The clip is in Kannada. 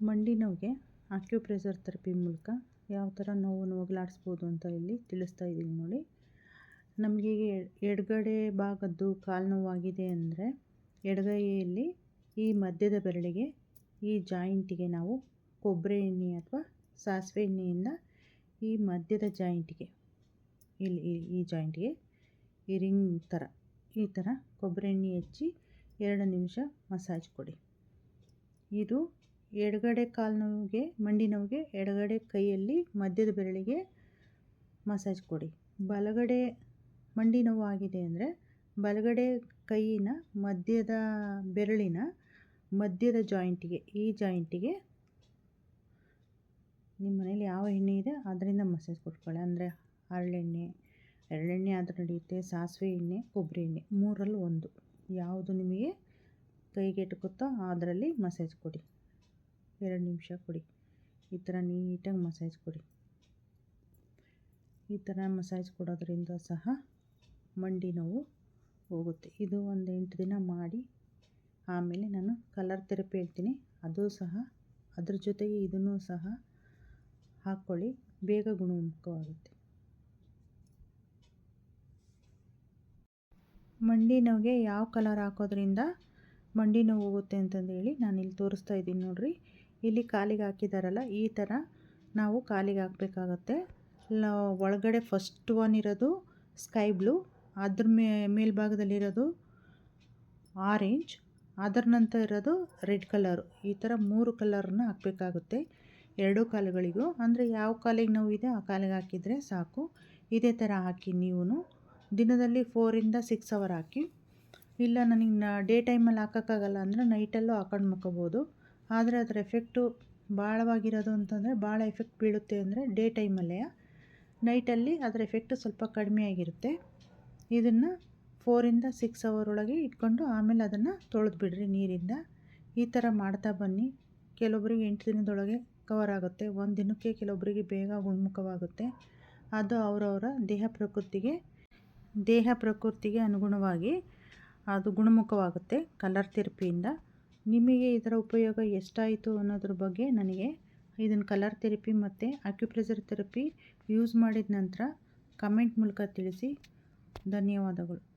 ಮಂಡಿ ನೋವಿಗೆ ಆಕ್ಯುಪ್ರೆಷರ್ ಥೆರಪಿ ಮೂಲಕ ಯಾವ ಥರ ನೋವನ್ನು ಹೋಗಲಾಡಿಸ್ಬೋದು ಅಂತ ಇಲ್ಲಿ ತಿಳಿಸ್ತಾ ಇದ್ದೀನಿ ನೋಡಿ. ನಮಗೆ ಎಡಗಡೆ ಭಾಗದ್ದು ಕಾಲು ನೋವಾಗಿದೆ ಅಂದರೆ ಎಡಗೈಯಲ್ಲಿ ಈ ಮಧ್ಯದ ಬೆರಳಿಗೆ ಈ ಜಾಯಿಂಟಿಗೆ ನಾವು ಕೊಬ್ಬರಿ ಎಣ್ಣೆ ಅಥವಾ ಸಾಸಿವೆ ಎಣ್ಣೆಯಿಂದ ಈ ಮಧ್ಯದ ಜಾಯಿಂಟಿಗೆ, ಇಲ್ಲಿ ಈ ಜಾಯಿಂಟಿಗೆ ಈ ರಿಂಗ್ ಥರ, ಈ ಥರ ಕೊಬ್ಬರಿ ಎಣ್ಣೆ ಹಚ್ಚಿ ಎರಡು ನಿಮಿಷ ಮಸಾಜ್ ಕೊಡಿ. ಇದು ಎಡಗಡೆ ಕಾಲು ನೋವಿಗೆ, ಮಂಡಿ ನೋವಿಗೆ, ಎಡಗಡೆ ಕೈಯಲ್ಲಿ ಮಧ್ಯದ ಬೆರಳಿಗೆ ಮಸಾಜ್ ಕೊಡಿ. ಬಲಗಡೆ ಮಂಡಿ ನೋವು ಆಗಿದೆ ಅಂದರೆ ಬಲಗಡೆ ಕೈಯಿನ ಮಧ್ಯದ ಬೆರಳಿನ ಮಧ್ಯದ ಜಾಯಿಂಟಿಗೆ, ಈ ಜಾಯಿಂಟಿಗೆ ನಿಮ್ಮ ಮನೇಲಿ ಯಾವ ಎಣ್ಣೆ ಇದೆ ಅದರಿಂದ ಮಸಾಜ್ ಕೊಟ್ಕೊಳ್ಳಿ. ಅಂದರೆ ಹರಳೆಣ್ಣೆ ಎಳ್ಳೆಣ್ಣೆ ಆದರೂ ನಡೆಯುತ್ತೆ, ಸಾಸಿವೆ ಎಣ್ಣೆ, ಕೊಬ್ಬರಿ ಎಣ್ಣೆ ಮೂರಲ್ಲಿ ಒಂದು. ಯಾವುದು ನಿಮಗೆ ಕೈಗೆಟುಕುತ್ತೋ ಅದರಲ್ಲಿ ಮಸಾಜ್ ಕೊಡಿ. ಎರಡು ನಿಮಿಷ ಕೊಡಿ. ಈ ಥರ ನೀಟಾಗಿ ಮಸಾಜ್ ಕೊಡಿ. ಈ ಥರ ಮಸಾಜ್ ಕೊಡೋದ್ರಿಂದ ಸಹ ಮಂಡಿ ನೋವು ಹೋಗುತ್ತೆ. ಇದು ಒಂದು ಎಂಟು ದಿನ ಮಾಡಿ ಆಮೇಲೆ ನಾನು ಕಲರ್ ಥೆರಪಿ ಹೇಳ್ತೀನಿ. ಅದು ಸಹ ಅದ್ರ ಜೊತೆಗೆ ಇದನ್ನು ಸಹ ಹಾಕ್ಕೊಳ್ಳಿ. ಬೇಗ ಗುಣಮುಖವಾಗುತ್ತೆ. ಮಂಡಿ ನೋವಿಗೆ ಯಾವ ಕಲರ್ ಹಾಕೋದ್ರಿಂದ ಮಂಡಿ ನೋವು ಹೋಗುತ್ತೆ ಅಂತಂದೇಳಿ ನಾನು ಇಲ್ಲಿ ತೋರಿಸ್ತಾ ಇದ್ದೀನಿ ನೋಡಿರಿ. ಇಲ್ಲಿ ಕಾಲಿಗೆ ಹಾಕಿದಾರಲ್ಲ, ಈ ಥರ ನಾವು ಕಾಲಿಗೆ ಹಾಕಬೇಕಾಗತ್ತೆ. ಒಳಗಡೆ ಫಸ್ಟ್ ಒನ್ ಇರೋದು ಸ್ಕೈ ಬ್ಲೂ ಅದ್ರ ಮೇ, ಮೇಲ್ಭಾಗದಲ್ಲಿರೋದು ಆರೆಂಜ್ ಅದರ ನಂತರ ಇರೋದು ರೆಡ್ ಕಲರು ಈ ಥರ ಮೂರು ಕಲರನ್ನ ಹಾಕಬೇಕಾಗುತ್ತೆ ಎರಡೂ ಕಾಲುಗಳಿಗೂ. ಅಂದರೆ ಯಾವ ಕಾಲಿಗೆ ನೋವಿದೆ ಆ ಕಾಲಿಗೆ ಹಾಕಿದರೆ ಸಾಕು. ಇದೇ ಥರ ಹಾಕಿ ನೀವು ದಿನದಲ್ಲಿ ಫೋರಿಂದ ಸಿಕ್ಸ್ ಅವರ್ ಹಾಕಿ. ಇಲ್ಲ, ನನಗೆ ಡೇ ಟೈಮಲ್ಲಿ ಹಾಕೋಕ್ಕಾಗಲ್ಲ ಅಂದರೆ ನೈಟಲ್ಲೂ ಹಾಕೊಂಡು ಮಕ್ಕೋಬೋದು. ಆದರೆ ಅದರ ಎಫೆಕ್ಟು ಭಾಳವಾಗಿರೋದು ಅಂತಂದರೆ ಭಾಳ ಎಫೆಕ್ಟ್ ಬೀಳುತ್ತೆ ಅಂದರೆ ಡೇ ಟೈಮಲ್ಲೇ ನೈಟಲ್ಲಿ ಅದರ ಎಫೆಕ್ಟು ಸ್ವಲ್ಪ ಕಡಿಮೆ ಆಗಿರುತ್ತೆ. ಇದನ್ನು ಫೋರಿಂದ ಸಿಕ್ಸ್ ಅವರ್ ಒಳಗೆ ಇಟ್ಕೊಂಡು ಆಮೇಲೆ ಅದನ್ನು ತೊಳೆದು ಬಿಡ್ರಿ ನೀರಿಂದ. ಈ ಥರ ಮಾಡ್ತಾ ಬನ್ನಿ. ಕೆಲವೊಬ್ಬರಿಗೆ ಎಂಟು ದಿನದೊಳಗೆ ಕವರ್ ಆಗುತ್ತೆ. ಒಂದು ದಿನಕ್ಕೆ ಕೆಲವೊಬ್ಬರಿಗೆ ಬೇಗ ಗುಣಮುಖವಾಗುತ್ತೆ ಅದು ಅವರವರ ದೇಹ ಪ್ರಕೃತಿಗೆ ದೇಹ ಪ್ರಕೃತಿಗೆ ಅನುಗುಣವಾಗಿ ಅದು ಗುಣಮುಖವಾಗುತ್ತೆ ಕಲರ್ ಥೆರಪಿಯಿಂದ ನಿಮಗೆ ಇದರ ಉಪಯೋಗ ಎಷ್ಟಾಯಿತು ಅನ್ನೋದ್ರ ಬಗ್ಗೆ ನನಗೆ ಇದನ್ನು ಕಲರ್ ಥೆರಪಿ ಮತ್ತು ಅಕ್ಯುಪ್ರೆಷರ್ ಥೆರಪಿ ಯೂಸ್ ಮಾಡಿದ ನಂತರ ಕಮೆಂಟ್ ಮೂಲಕ ತಿಳಿಸಿ. ಧನ್ಯವಾದಗಳು.